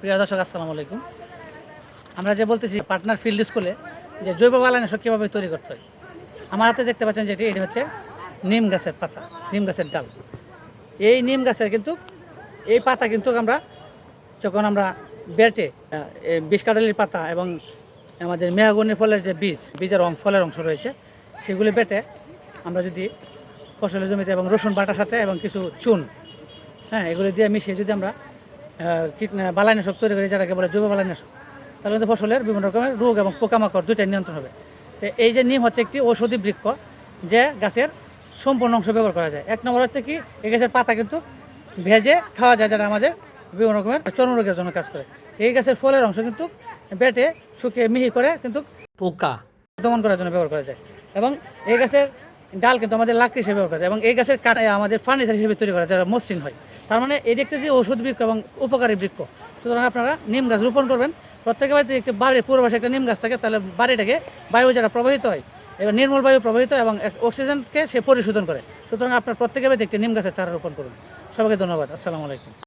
প্রিয় দর্শক আসসালামু আলাইকুম। আমরা যে বলতেছি পার্টনার ফিল্ড স্কুলে যে জৈব বালানাশক কীভাবে তৈরি করতে হয়। আমার হাতে দেখতে পাচ্ছেন যেটি এটি হচ্ছে নিম গাছের পাতা নিম গাছের ডাল। এই নিম গাছের কিন্তু এই পাতা কিন্তু আমরা যখন আমরা বেটে আহ, এই বিষ কাটালির পাতা এবং আমাদের মেহাগুনি ফলের যে বীজ বীজের অং ফলের অংশ রয়েছে সেগুলি বেটে আমরা যদি ফসলের জমিতে এবং রসুন বাটার সাথে এবং কিছু চুন হ্যাঁ এগুলি দিয়ে মিশিয়ে যদি আমরা বালাইনাশক তৈরি করি যেটাকে বলে জৈব বালাইনাশক। তাহলে কিন্তু ফসলের বিভিন্ন রকমের রোগ এবং পোকামাকড় দুইটাই নিয়ন্ত্রণ হবে। তো এই যে নিম হচ্ছে একটি ঔষধি বৃক্ষ যে গাছের সম্পূর্ণ অংশ ব্যবহার করা যায়। এক নম্বর হচ্ছে কি এই গাছের পাতা কিন্তু ভেজে খাওয়া যায় যেটা আমাদের বিভিন্ন রকমের চর্মরোগের জন্য কাজ করে। এই গাছের ফলের অংশ কিন্তু বেটে শুকিয়ে মিহি করে কিন্তু পোকা। দমন করার জন্য ব্যবহার করা যায়। এবং এই গাছের ডাল কিন্তু আমাদের লাকড়ি হিসেবে ব্যবহার করা যায়। এবং এই গাছের কাঠ আমাদের ফার্নিচার হিসেবে তৈরি করা যায় যারা মসৃণ হয়। তার মানে এটি একটি যে ওষুধ বৃক্ষ এবং উপকারী বৃক্ষ। সুতরাং আপনারা নিম গাছ রোপণ করবেন। প্রত্যেকের বাড়িতে একটি বাড়ি বাসে একটা নিম গাছ থাকে, তাহলে বাড়িটাকে বায়ু যারা প্রবাহিত হয়, এবার নির্মল বায়ু প্রবাহিত এবং অক্সিজেনকে সে পরিশোধন করে। সুতরাং আপনার প্রত্যেকের বাড়িতে একটি নিম গাছের চারা রোপণ করুন। সবাইকে ধন্যবাদ। আসসালামু আলাইকুম।